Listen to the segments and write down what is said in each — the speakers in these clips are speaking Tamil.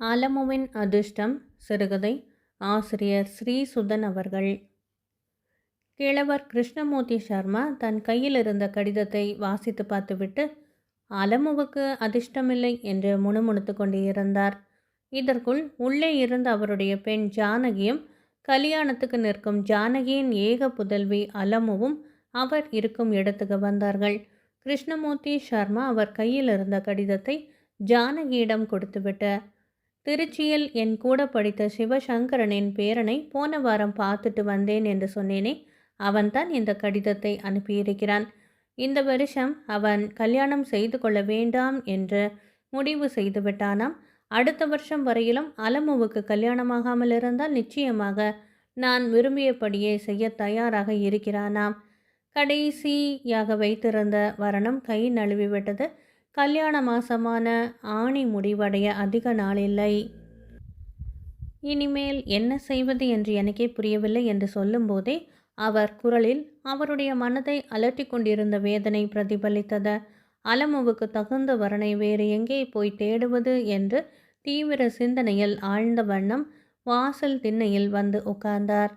ஆலமுவின் அதிர்ஷ்டம் சிறுகதை ஆசிரியர் ஸ்ரீசுதன் அவர்கள். கிழவர் கிருஷ்ணமூர்த்தி சர்மா தன் கையில் இருந்த கடிதத்தை வாசித்து பார்த்துவிட்டு அலமுவுக்கு அதிர்ஷ்டமில்லை என்று முணுமுணுத்து கொண்டு இருந்தார். இதற்குள் உள்ளே இருந்த அவருடைய பெண் ஜானகியும் கல்யாணத்துக்கு நிற்கும் ஜானகியின் ஏக புதல்வி அலமுவும் அவர் இருக்கும் இடத்துக்கு வந்தார்கள். கிருஷ்ணமூர்த்தி சர்மா அவர் கையில் இருந்த கடிதத்தை ஜானகியிடம் கொடுத்துவிட்டு திருச்சியில் என் கூட படித்த சிவசங்கரனின் பேரனை போன வாரம் பார்த்துட்டு வந்தேன் என்று சொன்னேனே அவன்தான் இந்த கடிதத்தை அனுப்பியிருக்கிறான். இந்த வருஷம் அவன் கல்யாணம் செய்து கொள்ள வேண்டாம் என்று முடிவு செய்து விட்டானாம். அடுத்த வருஷம் வரையிலும் அலமுவுக்கு கல்யாணமாகாமல் இருந்தால் நிச்சயமாக நான் விரும்பியபடியே செய்ய தயாராக இருக்கிறானாம். கடைசியாக வைத்திருந்த வரணம் கை நழுவிவிட்டது. கல்யாண மாசமான ஆணி முடிவடைய அதிக நாள் இல்லை. இனிமேல் என்ன செய்வது என்று எனக்கே புரியவில்லை என்று சொல்லும்போதே அவர் குரலில் அவருடைய மனதை அலட்டி கொண்டிருந்த வேதனை பிரதிபலித்தது. அலமுவுக்கு தகுந்த வரனை வேறு எங்கே போய் தேடுவது என்று தீவிர சிந்தனையில் ஆழ்ந்த வண்ணம் வாசல் திண்ணையில் வந்து உட்கார்ந்தார்.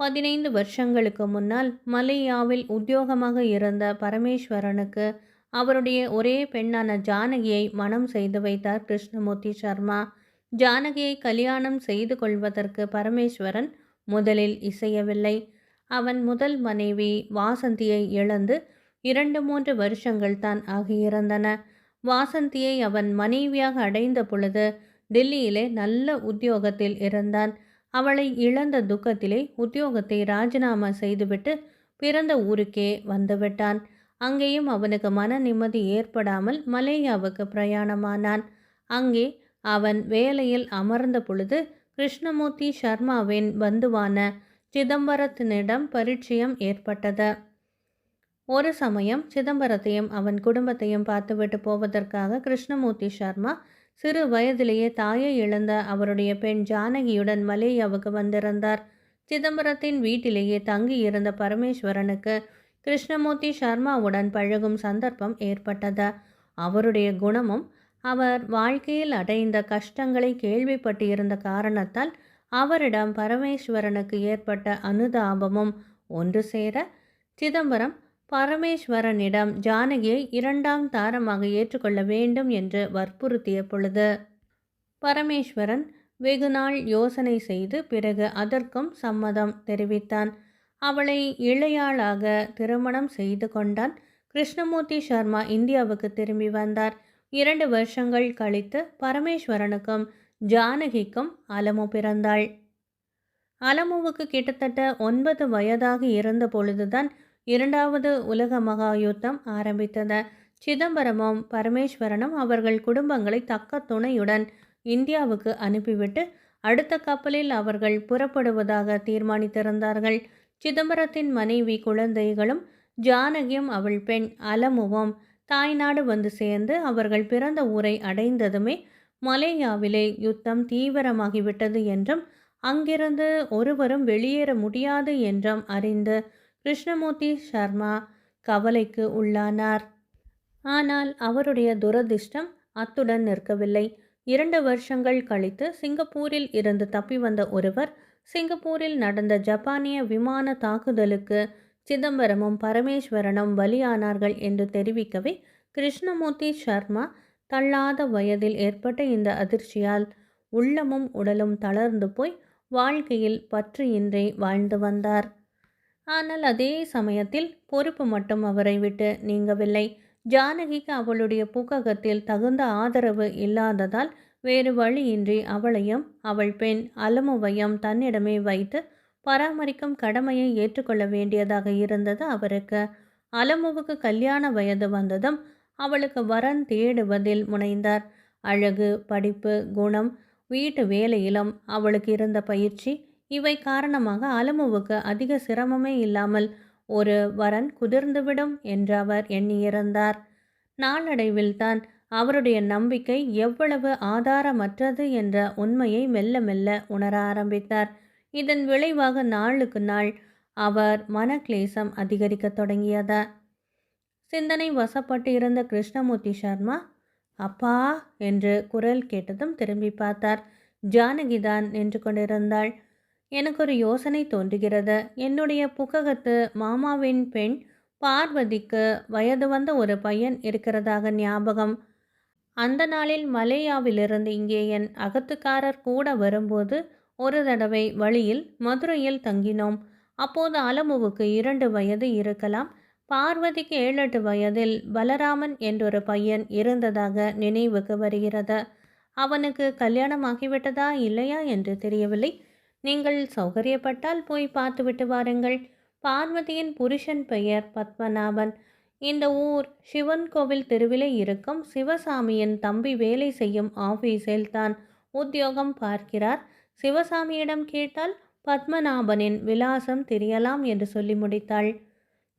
பதினைந்து வருஷங்களுக்கு முன்னால் மலேயாவில் உத்தியோகமாக இருந்த பரமேஸ்வரனுக்கு அவருடைய ஒரே பெண்ணான ஜானகியை மனம் செய்து வைத்தார் கிருஷ்ணமூர்த்தி சர்மா. ஜானகியை கல்யாணம் செய்து கொள்வதற்கு பரமேஸ்வரன் முதலில் இசையவில்லை. அவன் முதல் மனைவி வாசந்தியை இழந்து இரண்டு மூன்று வருஷங்கள் தான் ஆகியிருந்தன. வாசந்தியை அவன் மனைவியாக அடைந்த பொழுது டெல்லியிலே நல்ல உத்தியோகத்தில் இருந்தான். அவளை இழந்த துக்கத்திலே உத்தியோகத்தை ராஜினாமா செய்துவிட்டு பிறந்த ஊருக்கே வந்துவிட்டான் அங்கேயும் அவனுக்கு மன நிம்மதி ஏற்படாமல் மலேயாவுக்கு பிரயாணமானான். அங்கே அவன் வேலையில் அமர்ந்த பொழுது கிருஷ்ணமூர்த்தி சர்மாவின் பந்துவான சிதம்பரத்தினிடம் பரிச்சயம் ஏற்பட்டது. ஒரு சமயம் சிதம்பரத்தையும் அவன் குடும்பத்தையும் பார்த்துவிட்டு போவதற்காக கிருஷ்ணமூர்த்தி சர்மா சிறு வயதிலேயே தாயை இழந்த அவருடைய பெண் ஜானகியுடன் மலேயாவுக்கு வந்திருந்தார். சிதம்பரத்தின் வீட்டிலேயே தங்கி இருந்த பரமேஸ்வரனுக்கு கிருஷ்ணமூர்த்தி சர்மாவுடன் பழகும் சந்தர்ப்பம் ஏற்பட்டது. அவருடைய குணமும் அவர் வாழ்க்கையில் அடைந்த கஷ்டங்களை கேள்விப்பட்டிருந்த காரணத்தால் அவரிடம் பரமேஸ்வரனுக்கு ஏற்பட்ட அனுதாபமும் ஒன்று சேர சிதம்பரம் பரமேஸ்வரனிடம் ஜானகியை இரண்டாம் தாரமாக ஏற்றுக்கொள்ள வேண்டும் என்று வற்புறுத்திய பொழுது பரமேஸ்வரன் வெகுநாள் யோசனை செய்து பிறகு அதற்கும் சம்மதம் தெரிவித்தான். அவளை இளையாளாக திருமணம் செய்து கொண்டான். கிருஷ்ணமூர்த்தி சர்மா இந்தியாவுக்கு திரும்பி வந்தார். இரண்டு வருஷங்கள் கழித்து பரமேஸ்வரனுக்கும் ஜானகிக்கும் அலமு பிறந்தாள். அலமுவுக்கு கிட்டத்தட்ட ஒன்பது வயதாக இருந்த பொழுதுதான் இரண்டாவது உலக மகா யுத்தம் ஆரம்பித்தது. சிதம்பரமும் பரமேஸ்வரனும் அவர்கள் குடும்பங்களை தக்க துணையுடன் இந்தியாவுக்கு அனுப்பிவிட்டு அடுத்த கப்பலில் அவர்கள் புறப்படுவதாக தீர்மானித்திருந்தார்கள். சிதம்பரத்தின் மனைவி குழந்தைகளும் ஜானகியும் அவள் பெண் அலமுவும் தாய்நாடு வந்து சேர்ந்து அவர்கள் பிறந்த ஊரை அடைந்ததுமே மலேயாவிலே யுத்தம் தீவிரமாகிவிட்டது என்றும் அங்கிருந்து ஒருவரும் வெளியேற முடியாது என்றும் அறிந்து கிருஷ்ணமூர்த்தி சர்மா கவலைக்கு உள்ளானார். ஆனால் அவருடைய துரதிர்ஷ்டம் அத்துடன் நிற்கவில்லை. இரண்டு வருஷங்கள் கழித்து சிங்கப்பூரில் இருந்து தப்பி வந்த ஒருவர் சிங்கப்பூரில் நடந்த ஜப்பானிய விமான தாக்குதலுக்கு சிதம்பரமும் பரமேஸ்வரனும் பலியானார்கள் என்று தெரிவிக்கவே கிருஷ்ணமூர்த்தி சர்மா தள்ளாத வயதில் ஏற்பட்ட இந்த அதிர்ச்சியால் உள்ளமும் உடலும் தளர்ந்து போய் வாழ்க்கையில் பற்றியின்றி வாழ்ந்து வந்தார். ஆனால் அதே சமயத்தில் பொறுப்பு மட்டும் அவரை விட்டு நீங்கவில்லை. ஜானகிக்கு அவளுடைய புக்ககத்தில் தகுந்த ஆதரவு இல்லாததால் வேறு வழியின்றி அவளையும் அவள் பெண் அலமுவையும் தன்னிடமே வைத்து பராமரிக்கும் கடமையை ஏற்றுக்கொள்ள வேண்டியதாக இருந்தது அவருக்கு. அலமுவுக்கு கல்யாண வயது வந்ததும் அவளுக்கு வரன் தேடுவதில் முனைந்தார். அழகு படிப்பு குணம் வீட்டு வேலையிலும் அவளுக்கு இருந்த பயிற்சி இவை காரணமாக அலமுவுக்கு அதிக சிரமமே இல்லாமல் ஒரு வரன் குதிர்ந்துவிடும் என்று அவர் எண்ணியிருந்தார். நாளடைவில் தான் அவருடைய நம்பிக்கை எவ்வளவு ஆதாரமற்றது என்ற உண்மையை மெல்ல மெல்ல உணர ஆரம்பித்தார். இதன் விளைவாக நாளுக்கு நாள் அவர் மனக்லேசம் அதிகரிக்க தொடங்கியதா. சிந்தனை வசப்பட்டு இருந்த கிருஷ்ணமூர்த்தி சர்மா அப்பா என்று குரல் கேட்டதும் திரும்பி பார்த்தார். ஜானகிதான் நின்று கொண்டிருந்தாள். எனக்கு ஒரு யோசனை தோன்றுகிறது. என்னுடைய புக்ககத்து மாமாவின் பெண் பார்வதிக்கு வயது வந்த ஒரு பையன் இருக்கிறதாக ஞாபகம். அந்த நாளில் மலேயாவிலிருந்து இங்கே என் அகத்துக்காரர் கூட வரும்போது ஒரு தடவை வழியில் மதுரையில் தங்கினோம். அப்போது அலமுவுக்கு இரண்டு வயது இருக்கலாம். பார்வதிக்கு ஏழெட்டு வயதில் பலராமன் என்றொரு பையன் இருந்ததாக நினைவுக்கு வருகிறது. அவனுக்கு கல்யாணமாகிவிட்டதா இல்லையா என்று தெரியவில்லை. நீங்கள் சௌகரியப்பட்டால் போய் பார்த்துவிட்டு வாருங்கள். பார்வதியின் புருஷன் பெயர் பத்மநாபன். இந்த ஊர் சிவன் கோவில் தெருவிலே இருக்கும் சிவசாமியின் தம்பி வேலை செய்யும் ஆபீஸில் தான் உத்தியோகம் பார்க்கிறார். சிவசாமியிடம் கேட்டால் பத்மநாபனின் விலாசம் தெரியலாம் என்று சொல்லி முடித்தாள்.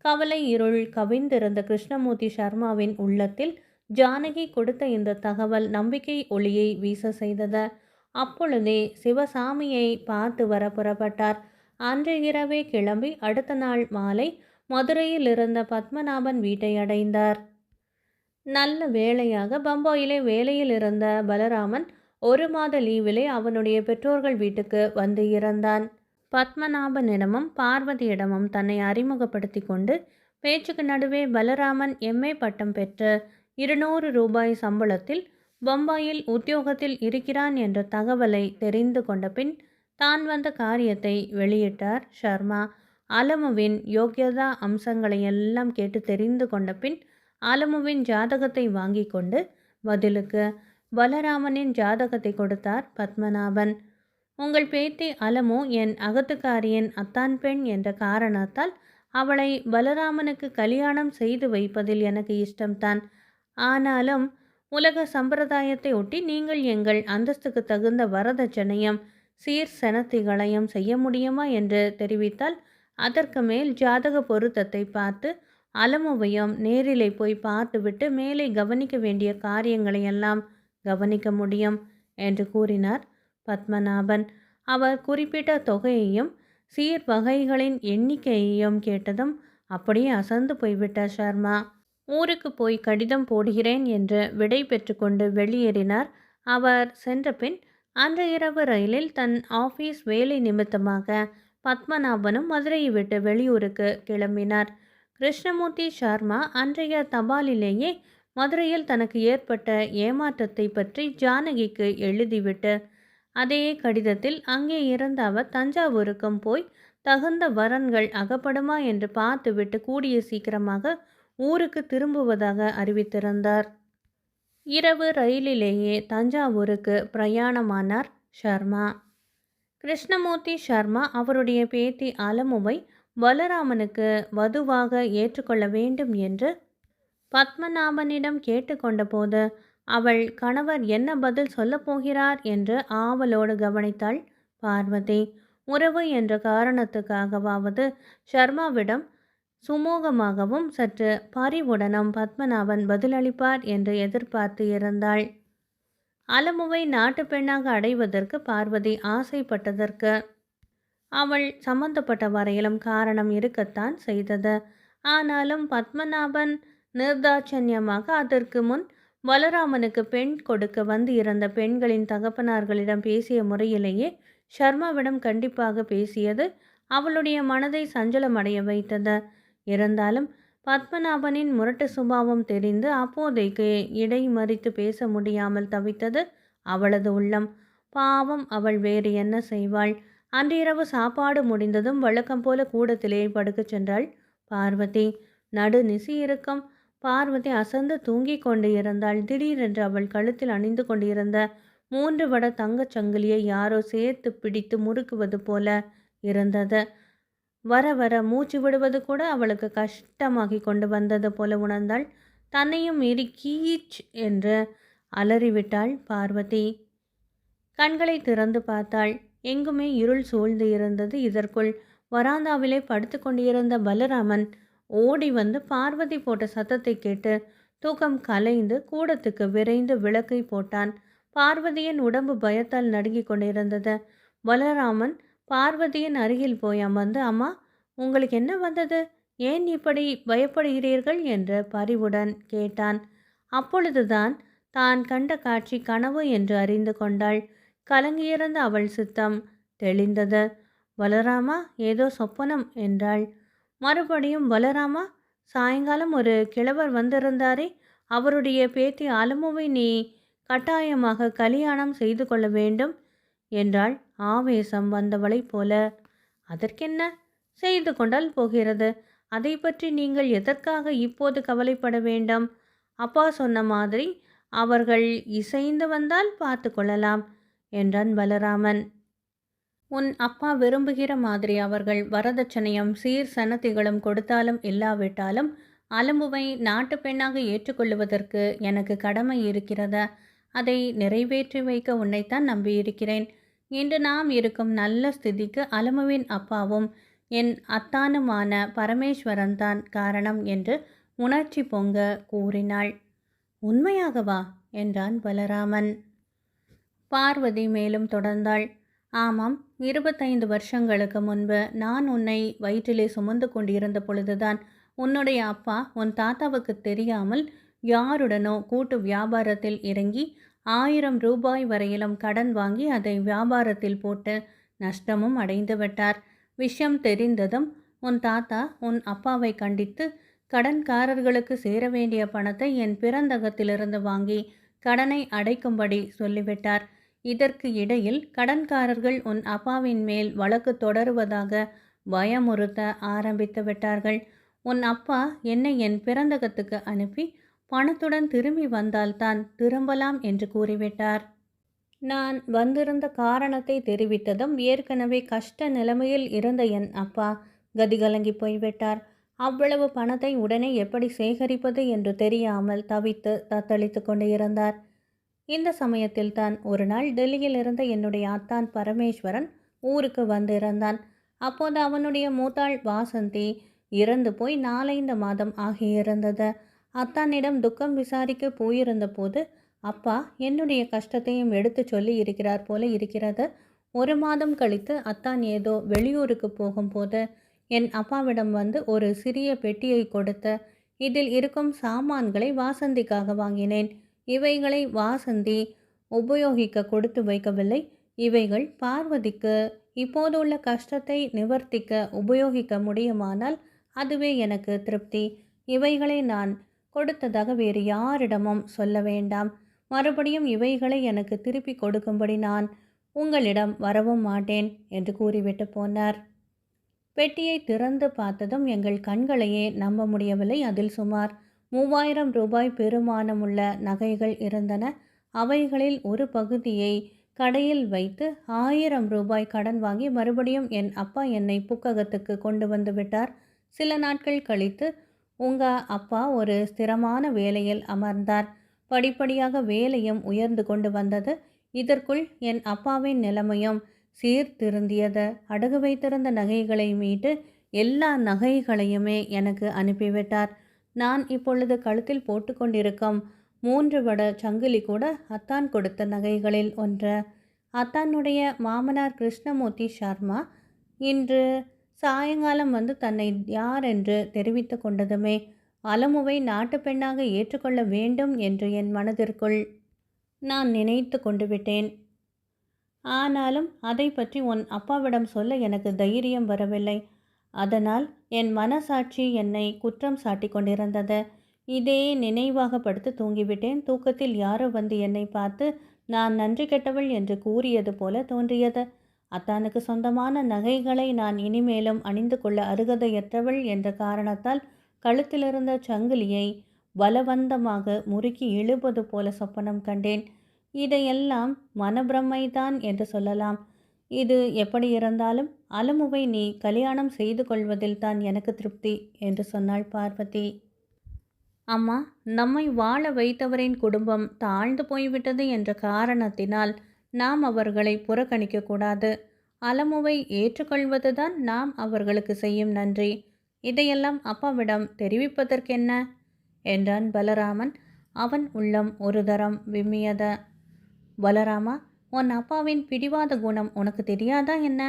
கவலை இருள் கவிந்திருந்த கிருஷ்ணமூர்த்தி சர்மாவின் உள்ளத்தில் ஜானகி கொடுத்த இந்த தகவல் நம்பிக்கை ஒளியை வீச செய்தது. அப்பொழுதே சிவசாமியை பார்த்து வர புறப்பட்டார். அன்று இரவே கிளம்பி அடுத்த நாள் மாலை மதுரையில் இருந்த பத்மநாபன் வீட்டை அடைந்தார். நல்ல வேளையாக பம்பாயிலே வேலையில் இருந்த பலராமன் ஒரு மாத லீவிலே அவனுடைய பெற்றோர்கள் வீட்டுக்கு வந்து இறந்தான். பத்மநாபனிடமும் பார்வதியிடமும் தன்னை அறிமுகப்படுத்தி கொண்டு பேச்சுக்கு நடுவே பலராமன் எம்ஏ பட்டம் பெற்று இருநூறு ரூபாய் சம்பளத்தில் பம்பாயில் உத்தியோகத்தில் இருக்கிறான் என்ற தகவலை தெரிந்து கொண்ட பின் தான் வந்த காரியத்தை வெளியிட்டார் ஷர்மா. அலமுவின் யோக்கியதா அம்சங்களை எல்லாம் கேட்டு தெரிந்து கொண்ட பின் அலமுவின் ஜாதகத்தை வாங்கி கொண்டு பதிலுக்கு பலராமனின் ஜாதகத்தை கொடுத்தார் பத்மநாபன். உங்கள் பேத்தி அலமு என் அகத்துக்காரியின் அத்தான் பெண் என்ற காரணத்தால் அவளை பலராமனுக்கு கல்யாணம் செய்து வைப்பதில் எனக்கு இஷ்டம்தான். ஆனாலும் உலக சம்பிரதாயத்தை ஒட்டி நீங்கள் எங்கள் அந்தஸ்துக்கு தகுந்த வரதட்சணையும் சீர் சனத்திகளையும் செய்ய முடியுமா? என்று தெரிவித்தால் அதற்கு மேல் ஜாதக பொருத்தத்தை பார்த்து அலமுவையும் நேரிலே போய் பார்த்துவிட்டு மேலே கவனிக்க வேண்டிய காரியங்களை எல்லாம் கவனிக்க முடியும் என்று கூறினார் பத்மநாபன். அவர் குறிப்பிட்ட தொகையையும் சீர் வகைகளின் எண்ணிக்கையையும் கேட்டதும் அப்படியே அசந்து போய்விட்டார் சர்மா ஊருக்கு போய் கடிதம் போடுகிறேன் என்று விடை பெற்றுக்கொண்டு வெளியேறினார். அவர் சென்றபின் அன்று இரவு ரயிலில் தன் ஆஃபீஸ் வேலை நிமித்தமாக பத்மநாபனும் மதுரையை விட்டு வெளியூருக்கு கிளம்பினார். கிருஷ்ணமூர்த்தி சர்மா அன்றைய தபாலிலேயே மதுரையில் தனக்கு ஏற்பட்ட ஏமாற்றத்தை பற்றி ஜானகிக்கு எழுதிவிட்டு அதே கடிதத்தில் அங்கே இருந்த அவர் தஞ்சாவூருக்கும் போய் தகுந்த வரன்கள் அகப்படுமா என்று பார்த்துவிட்டு கூடிய சீக்கிரமாக ஊருக்கு திரும்புவதாக அறிவித்திருந்தார். இரவு ரயிலிலேயே தஞ்சாவூருக்கு பிரயாணமானார் ஷர்மா. கிருஷ்ணமூர்த்தி சர்மா அவருடைய பேத்தி அலமுவை பலராமனுக்கு வதுவாக ஏற்றுக்கொள்ள வேண்டும் என்று பத்மநாபனிடம் கேட்டுக்கொண்டபோது அவள் கணவர் என்ன பதில் சொல்லப் போகிறார்? என்று ஆவலோடு கவனித்தாள் பார்வதி. உறவு என்ற காரணத்துக்காகவாவது ஷர்மாவிடம் சுமூகமாகவும் சற்று பரிவுடனும் பத்மநாபன் பதிலளிப்பார் என்று எதிர்பார்த்து இருந்தாள். அலமுவை நாட்டு பெண்ணாக அடைவதற்கு பார்வதி ஆசைப்பட்டதற்கு. அவள் சம்பந்தப்பட்ட வரையிலும் காரணம் இருக்கத்தான் செய்தது. ஆனாலும் பத்மநாபன் நிர்தாட்சண்யமாக அதற்கு முன் பலராமனுக்கு பெண் கொடுக்க வந்து இருந்த பெண்களின் தகப்பனார்களிடம் பேசிய முறையிலேயே ஷர்மாவிடம் கண்டிப்பாக பேசியது அவளுடைய மனதை சஞ்சலமடைய வைத்தது. இருந்தாலும் பத்மநாபனின் முரட்டு சுபாவம் தெரிந்து அப்போதைக்கு இடை மறித்து பேச முடியாமல் தவித்தது அவளது உள்ளம். பாவம் அவள் வேறு என்ன செய்வாள்? அன்றிரவு சாப்பாடு முடிந்ததும் வழக்கம் போல கூடத்திலே படுக்கச் சென்றாள் பார்வதி. நடு நிசி இருக்கும். பார்வதி அசந்து தூங்கிக் கொண்டு இருந்தாள். திடீரென்று அவள் கழுத்தில் அணிந்து கொண்டிருந்த மூன்று வட தங்கச் சங்கிலியை யாரோ சேர்த்து பிடித்து முறுக்குவது போல இருந்தது. வர வர மூச்சு விடுவது கூட அவளுக்கு கஷ்டமாகி கொண்டு வந்தது போல உணர்ந்தாள். தன்னையும் மீறி கீச் என்று அலறிவிட்டாள் பார்வதி. கண்களை திறந்து பார்த்தாள். எங்குமே இருள் சூழ்ந்து இருந்தது இதற்குள். வராந்தாவிலே படுத்து கொண்டிருந்த பலராமன் ஓடி வந்து பார்வதி போட்ட சத்தத்தை கேட்டு தூக்கம் கலைந்து கூடத்துக்கு விரைந்து விளக்கை போட்டான். பார்வதியின் உடம்பு பயத்தால் நடுங்கிக் கொண்டிருந்தது. பலராமன் பார்வதியின் அருகில் போய் அமர்ந்து அம்மா உங்களுக்கு என்ன வந்தது? ஏன் இப்படி பயப்படுகிறீர்கள்? என்று பரிவுடன் கேட்டான். அப்பொழுதுதான் தான் கண்ட காட்சி கனவு என்று அறிந்து கொண்டாள். கலங்கியிருந்த அவள் சித்தம் தெளிந்தது. பலராமா ஏதோ சொப்பனம் என்றாள். மறுபடியும் பலராமா சாயங்காலம் ஒரு கிழவர் வந்திருந்தாரே. அவருடைய பேத்தி அலமுவை நீ கட்டாயமாக கல்யாணம் செய்து கொள்ள வேண்டும். என்றாள் ஆவேசம் வந்தவளைப் போல. அதற்கென்ன? செய்து கொண்டால் போகிறது. அதை பற்றி நீங்கள் எதற்காக இப்போது கவலைப்பட வேண்டாம் அப்பா சொன்ன மாதிரி அவர்கள் இசைந்து வந்தால் பார்த்து கொள்ளலாம் என்றான் பலராமன். உன் அப்பா விரும்புகிற மாதிரி அவர்கள் வரதட்சணையும் சீர் சனத்திகளும் கொடுத்தாலும் இல்லாவிட்டாலும் அலம்புவை நாட்டு பெண்ணாக ஏற்றுக்கொள்வதற்கு எனக்கு கடமை இருக்கிறதா அதை நிறைவேற்றி வைக்க உன்னைத்தான் நம்பியிருக்கிறேன். இன்று நாம் இருக்கும் நல்ல ஸ்திதிக்கு அலமுவின் அப்பாவும் என் அத்தானுமான பரமேஸ்வரன் தான் காரணம் என்று உணர்ச்சி பொங்க கூறினாள். உண்மையாகவா? என்றான் பலராமன். பார்வதி மேலும் தொடர்ந்தாள். ஆமாம் இருபத்தைந்து வருஷங்களுக்கு முன்பு நான் உன்னை வயிற்றிலே சுமந்து கொண்டிருந்த பொழுதுதான் உன்னுடைய அப்பா உன் தாத்தாவுக்கு தெரியாமல் யாருடனோ கூட்டு வியாபாரத்தில் இறங்கி ஆயிரம் ரூபாய் வரையிலும் கடன் வாங்கி அதை வியாபாரத்தில் போட்டு நஷ்டமும் அடைந்து விட்டார். விஷயம் தெரிந்ததும் உன் தாத்தா உன் அப்பாவை கண்டித்து கடன்காரர்களுக்கு சேர வேண்டிய பணத்தை என் பிறந்தகத்திலிருந்து வாங்கி கடனை அடைக்கும்படி சொல்லிவிட்டார். இதற்கு இடையில் கடன்காரர்கள் உன் அப்பாவின் மேல் வழக்கு தொடருவதாக பயமுறுத்த ஆரம்பித்து விட்டார்கள். உன் அப்பா என்னை என் பிறந்தகத்துக்கு அனுப்பி பணத்துடன் திரும்பி வந்தால்தான் திரும்பலாம் என்று கூறிவிட்டார். நான் வந்திருந்த காரணத்தை தெரிவித்ததும் ஏற்கனவே கஷ்ட நிலைமையில் இருந்த என் அப்பா கதிகலங்கி போய்விட்டார். அவ்வளவு பணத்தை உடனே எப்படி சேகரிப்பது என்று தெரியாமல் தவித்து தத்தளித்து கொண்டு இருந்தார் இந்த சமயத்தில் தான் ஒரு நாள் டெல்லியில் இருந்த என்னுடைய அத்தான் பரமேஸ்வரன் ஊருக்கு வந்திருந்தான். அப்போது அவனுடைய மூத்தாள் வாசந்தி இறந்து போய் நாலைந்து மாதம் ஆகியிருந்தது. அத்தானிடம் துக்கம் விசாரிக்க போயிருந்த போது அப்பா என்னுடைய கஷ்டத்தையும் எடுத்து சொல்லி இருக்கிறார் போல இருக்கிறது. ஒரு மாதம் கழித்து அத்தான் ஏதோ வெளியூருக்கு போகும்போது என் அப்பாவிடம் வந்து ஒரு சிறிய பெட்டியை கொடுத்து இதில் இருக்கும் சாமான்களை வாசந்திக்காக வாங்கினேன். இவைகளை வாசந்தி உபயோகிக்க கொடுத்து வைக்கவில்லை. இவைகள் பார்வதிக்கு இப்போதுள்ள கஷ்டத்தை நிவர்த்திக்க உபயோகிக்க முடியுமானால் அதுவே எனக்கு திருப்தி. இவைகளை நான் கொடுத்ததாக வேறு யாரிடமும் சொல்ல வேண்டாம். மறுபடியும் இவைகளை எனக்கு திருப்பி கொடுக்கும்படி நான் உங்களிடம் வரவும் மாட்டேன் என்று கூறிவிட்டு போனார். பெட்டியை திறந்து பார்த்ததும் எங்கள் கண்களையே நம்ப முடியவில்லை. அதில் சுமார் மூவாயிரம் ரூபாய் பெருமானமுள்ள நகைகள் இருந்தன. அவைகளில் ஒரு பகுதியை கடையில் வைத்து ஆயிரம் ரூபாய் கடன் வாங்கி மறுபடியும் என் அப்பா என்னை புக்ககத்துக்கு கொண்டு வந்து விட்டார். சில நாட்கள் கழித்து உங்கள் அப்பா ஒரு ஸ்திரமான வேலையில் அமர்ந்தார். படிப்படியாக வேலையும் உயர்ந்து கொண்டு வந்தது. இதற்குள் என் அப்பாவின் நிலைமையும் சீர்திருந்தியது. அடகு வைத்திருந்த நகைகளை மீட்டு எல்லா நகைகளையுமே எனக்கு அனுப்பிவிட்டார். நான் இப்பொழுது கழுத்தில் போட்டுக்கொண்டிருக்கும் மூன்று வட சங்கிலி கூட அத்தான் கொடுத்த நகைகளில் ஒன்று. அத்தானுடைய மாமனார் கிருஷ்ணமூர்த்தி சர்மா இன்று சாயங்காலம் வந்து தன்னை யார் என்று தெரிவித்து கொண்டதுமே அலமுவை நாட்டு பெண்ணாக ஏற்றுக்கொள்ள வேண்டும் என்று என் மனதிற்குள் நான் நினைத்து கொண்டு விட்டேன். ஆனாலும் அதை பற்றி உன் அப்பாவிடம் சொல்ல எனக்கு தைரியம் வரவில்லை. அதனால் என் மனசாட்சி என்னை குற்றம் சாட்டி கொண்டிருந்தது. இதே நினைவாக படுத்து தூங்கிவிட்டேன். தூக்கத்தில் யாரோ வந்து என்னை பார்த்து நான் நன்றி கெட்டவள் என்று கூறியது போல தோன்றியது. அத்தானுக்கு சொந்தமான நகைகளை நான் இனிமேலும் அணிந்து கொள்ள அருகதையற்றவள் என்ற காரணத்தால் கழுத்திலிருந்த சங்கிலியை பலவந்தமாக முறுக்கி இழுப்பது போல சொப்பனம் கண்டேன். இதையெல்லாம் மனப்பிரமைதான் என்று சொல்லலாம். இது எப்படி இருந்தாலும் அலமுவை நீ கல்யாணம் செய்து கொள்வதில் தான் எனக்கு திருப்தி என்று சொன்னாள் பார்வதி. அம்மா நம்மை வாழ வைத்தவரின் குடும்பம் தாழ்ந்து போய்விட்டது என்ற காரணத்தினால் நாம் அவர்களை புறக்கணிக்கக்கூடாது. அலமுவை ஏற்றுக்கொள்வதுதான் நாம் அவர்களுக்கு செய்யும் நன்றி. இதையெல்லாம் அப்பாவிடம் தெரிவிப்பதற்கென்ன? என்றான் பலராமன். அவன் உள்ளம் ஒரு தரம் விம்மியத. பலராமா உன் அப்பாவின் பிடிவாத குணம் உனக்கு தெரியாதா என்ன?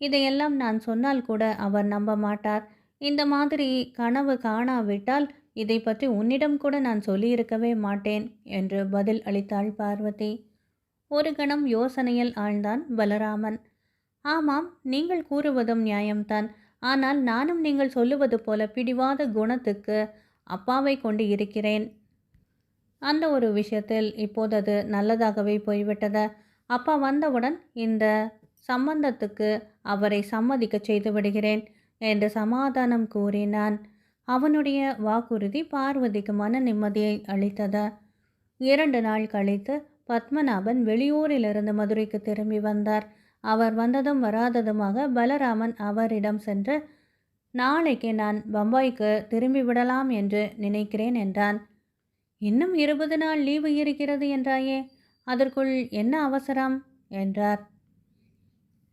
இதையெல்லாம் நான் சொன்னால் கூட அவர் நம்ப மாட்டார். இந்த மாதிரி கனவு காணாவிட்டால் இதை பற்றி உன்னிடம் கூட நான் சொல்லியிருக்கவே மாட்டேன் என்று பதில் அளித்தாள் பார்வதி. ஒரு கணம் யோசனையில் ஆழ்ந்தான் பலராமன். ஆமாம் நீங்கள் கூறுவதும் நியாயம்தான். ஆனால் நானும் நீங்கள் சொல்லுவது போல பிடிவாத குணத்துக்கு அப்பாவை கொண்டு இருக்கிறேன். அந்த ஒரு விஷயத்தில் இப்போது அது நல்லதாகவே போய்விட்டது. அப்பா வந்தவுடன் இந்த சம்பந்தத்துக்கு அவரை சம்மதிக்க செய்து விடுகிறேன் என்று சமாதானம் கூறினான். அவனுடைய வாக்குறுதி பார்வதிக்கு மன நிம்மதியை அளித்தது. இரண்டு நாள் கழித்து பத்மநாபன் வெளியூரிலிருந்து மதுரைக்கு திரும்பி வந்தார். அவர் வந்ததும் வராததுமாக பலராமன் அவரிடம் சென்று நாளைக்கு நான் பம்பாய்க்கு திரும்பி விடலாம் என்று நினைக்கிறேன் என்றான். இன்னும் இருபது நாள் லீவு இருக்கிறது என்றாயே அதற்குள் என்ன அவசரம்? என்றார்.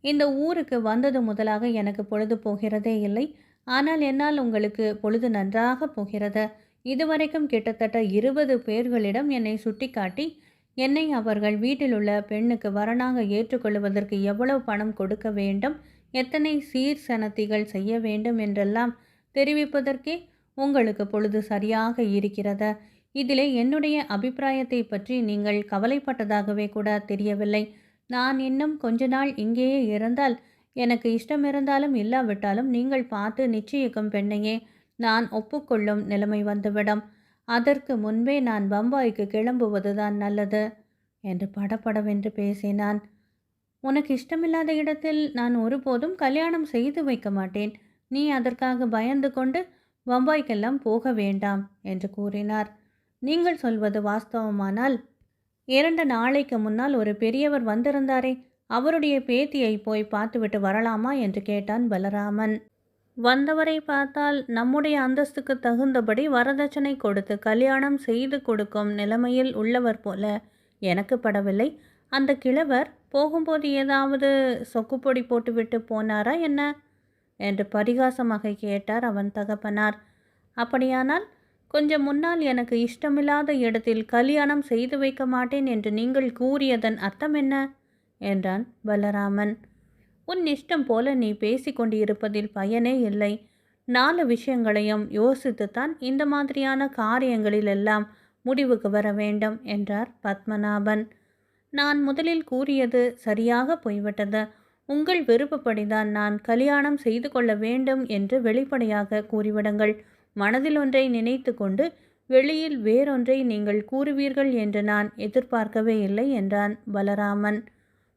இந்த ஊருக்கு வந்தது முதலாக எனக்கு பொழுது போகிறதே இல்லை. ஆனால் என்னால் உங்களுக்கு பொழுது நன்றாக போகிறது. இதுவரைக்கும் கிட்டத்தட்ட இருபது பேர்களிடம் என்னை சுட்டிக்காட்டி என்னை அவர்கள் வீட்டில் உள்ள பெண்ணுக்கு வரனாக ஏற்றுக்கொள்வதற்கு எவ்வளவு பணம் கொடுக்க வேண்டும்? எத்தனை சீர் சனத்திகள் செய்ய வேண்டும் என்றெல்லாம் தெரிவிப்பதற்கே உங்களுக்கு பொழுது சரியாக இருக்கிறது? இதிலே என்னுடைய அபிப்பிராயத்தை பற்றி நீங்கள் கவலைப்பட்டதாகவே கூட தெரியவில்லை. நான் இன்னும் கொஞ்ச நாள் இங்கேயே இருந்தால் எனக்கு இஷ்டம் இருந்தாலும் இல்லாவிட்டாலும் நீங்கள் பார்த்து நிச்சயிக்கும் பெண்ணையே நான் ஒப்புக்கொள்ளும் நிலைமை வந்துவிடும். அதற்கு முன்பே நான் பம்பாய்க்கு கிளம்புவதுதான் நல்லது என்று படபடவென்று பேசினான். உனக்கு இஷ்டமில்லாத இடத்தில் நான் ஒருபோதும் கல்யாணம் செய்து வைக்க மாட்டேன். நீ அதற்காக பயந்து கொண்டு பம்பாய்க்கெல்லாம் போக வேண்டாம் என்று கூறினார். நீங்கள் சொல்வது வாஸ்தவமானால் இரண்டு நாளைக்கு முன்னால் ஒரு பெரியவர் வந்திருந்தாரே அவருடைய பேத்தியை போய் பார்த்துவிட்டு வரலாமா என்று கேட்டான் பலராமன். வந்தவரை பார்த்தால் நம்முடைய அந்தஸ்துக்கு தகுந்தபடி வரதட்சணை கொடுத்து கல்யாணம் செய்து கொடுக்கும் நிலைமையில் உள்ளவர் போல எனக்கு படவில்லை. அந்த கிழவர் போகும்போது ஏதாவது சொக்குப்பொடி போட்டுவிட்டு போனாரா என்ன என்று பரிகாசமாக கேட்டார் அவன் தகப்பனார். அப்படியானால் கொஞ்சம் முன்னால் எனக்கு இஷ்டமில்லாத இடத்தில் கல்யாணம் செய்து வைக்க மாட்டேன் என்று நீங்கள் கூறியதன் அர்த்தம் என்ன என்றான் பலராமன். உன் இஷ்டம் போல நீ பேசிக்கொண்டு இருப்பதில் பயனே இல்லை. நாலு விஷயங்களையும் யோசித்துத்தான் இந்த மாதிரியான காரியங்களிலெல்லாம் முடிவுக்கு வர வேண்டும் என்றார் பத்மநாபன். நான் முதலில் கூறியது சரியாக போய்விட்டது. உங்கள் விருப்பப்படிதான் நான் கல்யாணம் செய்து கொள்ள வேண்டும் என்று வெளிப்படையாக கூறிவிடுங்கள். மனதில் ஒன்றை நினைத்து கொண்டு வெளியில் வேறொன்றை நீங்கள் கூறுவீர்கள் என்று நான் எதிர்பார்க்கவே இல்லை என்றான் பலராமன்.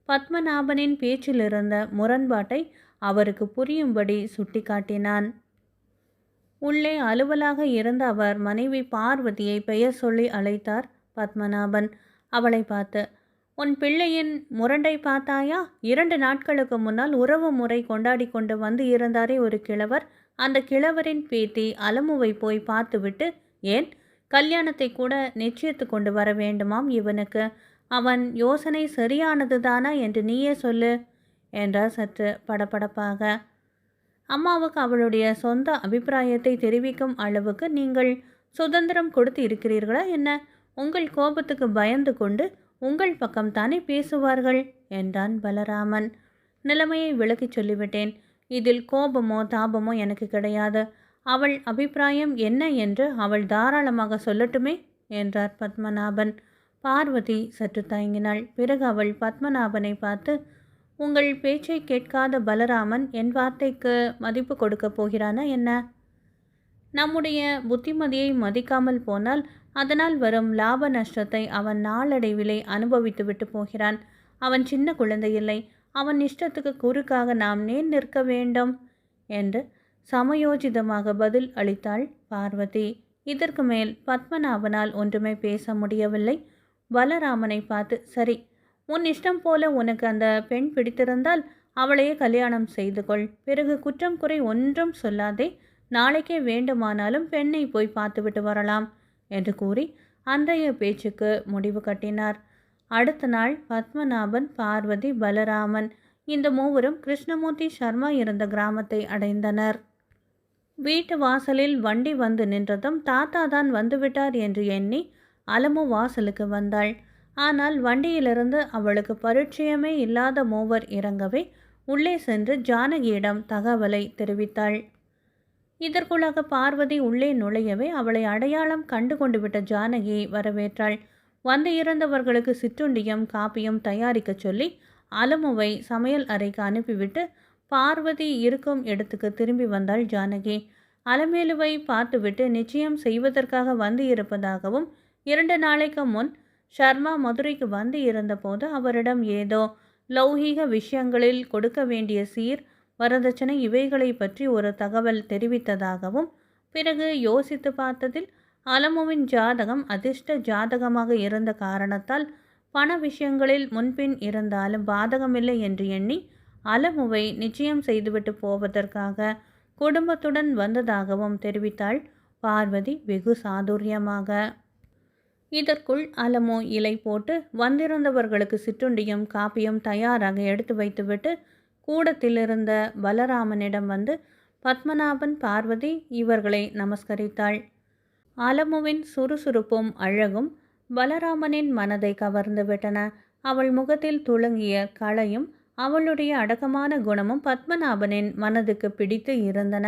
பத்மநாபனின் பேச்சிலிருந்த முரண்பாட்டை அவருக்கு புரியும்படி சுட்டிக்காட்டினான். உள்ளே அலுவலாக இருந்த அவர் மனைவி பார்வதியை பெயர் சொல்லி அழைத்தார் பத்மநாபன். அவளை பார்த்து உன் பிள்ளையின் முரண்டை பார்த்தாயா? இரண்டு நாட்களுக்கு முன்னால் உறவு முறை கொண்டாடி கொண்டு வந்து இருந்தாரே ஒரு கிழவர். அந்த கிழவரின் பேத்தி அலமுவை போய் பார்த்துவிட்டு ஏன்? கல்யாணத்தை கூட நிச்சயத்து கொண்டு வர வேண்டுமாம் இவனுக்கு. அவன் யோசனை சரியானது தானா என்று நீயே சொல்லு என்றார் சற்று படபடப்பாக. அம்மாவுக்கு அவளுடைய சொந்த அபிப்பிராயத்தை தெரிவிக்கும் அளவுக்கு நீங்கள் சுதந்திரம் கொடுத்து இருக்கிறீர்களா என்ன? உங்கள் கோபத்துக்கு பயந்து கொண்டு உங்கள் பக்கம் தானே பேசுவார்கள் என்றான் பலராமன். நிலைமையை விளக்கிச் சொல்லிவிட்டேன். இதில் கோபமோ தாபமோ எனக்கு கிடையாது. அவள் அபிப்பிராயம் என்ன என்று அவள் தாராளமாக சொல்லட்டுமே என்றார் பத்மநாபன். பார்வதி சற்று தயங்கினாள். பிறகு அவள் பத்மநாபனை பார்த்து உங்கள் பேச்சை கேட்காத பலராமன் என் வார்த்தைக்கு மதிப்பு கொடுக்கப் போகிறானா என்ன? நம்முடைய புத்திமதியை மதிக்காமல் போனால் அதனால் வரும் லாப நஷ்டத்தை அவன் நாளடைவிலே அனுபவித்து விட்டு போகிறான். அவன் சின்ன குழந்தை இல்லை. அவன் இஷ்டத்துக்கு குறுக்காக நாம் நேர் நிற்க வேண்டும்? என்று சமயோஜிதமாக பதில் அளித்தாள் பார்வதி. இதற்கு மேல் பத்மநாபனால் ஒன்றுமே பேச முடியவில்லை. பலராமனை பார்த்து சரி உன் இஷ்டம் போல உனக்கு அந்த பெண் பிடித்திருந்தால் அவளையே கல்யாணம் செய்து கொள். பிறகு குற்றம் குறை ஒன்றும் சொல்லாதே. நாளைக்கே வேண்டுமானாலும் பெண்ணை போய் பார்த்துவிட்டு வரலாம் என்று கூறி அன்றைய பேச்சுக்கு முடிவு கட்டினார். அடுத்த நாள் பத்மநாபன் பார்வதி பலராமன் இந்த மூவரும் கிருஷ்ணமூர்த்தி சர்மா இருந்த கிராமத்தை அடைந்தனர். வீட்டு வாசலில் வண்டி வந்து நின்றதும் தாத்தா தான் வந்துவிட்டார் என்று எண்ணி அலமு வாசலுக்கு வந்தாள். ஆனால் வண்டியிலிருந்து அவளுக்கு பரிச்சயமே இல்லாத மூவர் இறங்கவே உள்ளே சென்று ஜானகியிடம் தகவலை தெரிவித்தாள். இதற்குள்ளாக பார்வதி உள்ளே நுழையவே அவளை அடையாளம் கண்டு கொண்டு விட்ட ஜானகியை வரவேற்றாள். வந்து இறந்தவர்களுக்கு சிற்றுண்டியும் காப்பியும் தயாரிக்கச் சொல்லி அலமுவை சமையல் அறைக்கு அனுப்பிவிட்டு பார்வதி இருக்கும் இடத்துக்கு திரும்பி வந்தாள் ஜானகி. அலமேலுவை பார்த்துவிட்டு நிச்சயம் செய்வதற்காக வந்து இருப்பதாகவும் இரண்டு நாளைக்கு முன் ஷர்மா மதுரைக்கு வந்து இருந்தபோது அவரிடம் ஏதோ லௌகீக விஷயங்களில் கொடுக்க வேண்டிய சீர் வரதட்சணை இவைகளை பற்றி ஒரு தகவல் தெரிவித்ததாகவும் பிறகு யோசித்து பார்த்ததில் அலமுவின் ஜாதகம் அதிர்ஷ்ட ஜாதகமாக இருந்த காரணத்தால் பண விஷயங்களில் முன்பின் இருந்தாலும் பாதகமில்லை என்று எண்ணி அலமுவை நிச்சயம் செய்துவிட்டு போவதற்காக குடும்பத்துடன் வந்ததாகவும் தெரிவித்தாள் பார்வதி வெகு சாதுரியமாக. இதற்குள் அலமோ இலை போட்டு வந்திருந்தவர்களுக்கு சிற்றுண்டியும் காப்பியும் தயாராக எடுத்து வைத்துவிட்டு கூடத்தில் இருந்த பலராமனிடம் வந்து பத்மநாபன் பார்வதி இவர்களை நமஸ்கரித்தாள். அலமுவின் சுறுசுறுப்பும் அழகும் பலராமனின் மனதை கவர்ந்து விட்டன. அவள் முகத்தில் துளங்கிய களையும் அவளுடைய அடக்கமான குணமும் பத்மநாபனின் மனதுக்கு பிடித்து இருந்தன.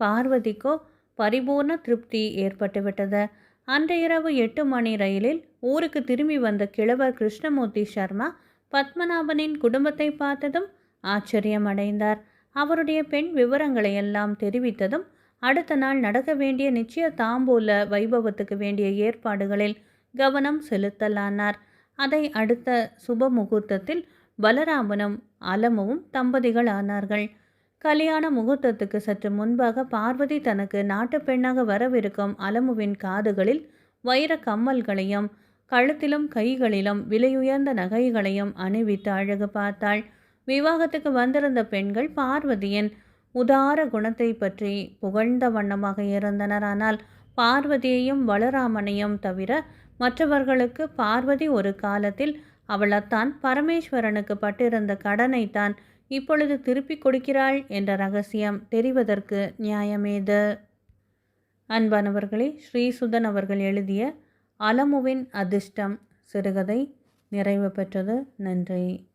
பார்வதிக்கோ பரிபூர்ண திருப்தி ஏற்பட்டுவிட்டது. அன்றையிரவு எட்டு மணி ரயிலில் ஊருக்கு திரும்பி வந்த கிழவர் கிருஷ்ணமூர்த்தி சர்மா பத்மநாபனின் குடும்பத்தை பார்த்ததும் ஆச்சரியமடைந்தார். அவருடைய பெண் விவரங்களை எல்லாம் தெரிவித்ததும் அடுத்த நாள் நடக்க வேண்டிய நிச்சய தாம்பூல வைபவத்துக்கு வேண்டிய ஏற்பாடுகளில் கவனம் செலுத்தலானார். அதை அடுத்த சுப முகூர்த்தத்தில் பலராமனும் அலமுவும் தம்பதிகள் ஆனார்கள் கல்யாண முகூர்த்தத்துக்கு சற்று முன்பாக பார்வதி தனக்கு நாட்டு பெண்ணாக வரவிருக்கும் அலமுவின் காதுகளில் வைர கம்மல்களையும் கழுத்திலும் கைகளிலும் விலையுயர்ந்த நகைகளையும் அணிவித்து அழகு பார்த்தாள். விவாகத்துக்கு வந்திருந்த பெண்கள் பார்வதியின் உதார குணத்தை பற்றி புகழ்ந்த வண்ணமாக இருந்தனர். ஆனால் பார்வதியையும் வளராமனையும் தவிர மற்றவர்களுக்கு பார்வதி ஒரு காலத்தில் அவளத்தான் பரமேஸ்வரனுக்கு பட்டிருந்த கடனைத்தான் இப்பொழுது திருப்பிக் கொடுக்கிறாள் என்ற ரகசியம் தெரிவதற்கு நியாயமேது? அன்பானவர்களே ஸ்ரீசுதன் அவர்கள் எழுதிய அலமுவின் அதிர்ஷ்டம் சிறுகதை நிறைவு பெற்றது. நன்றி.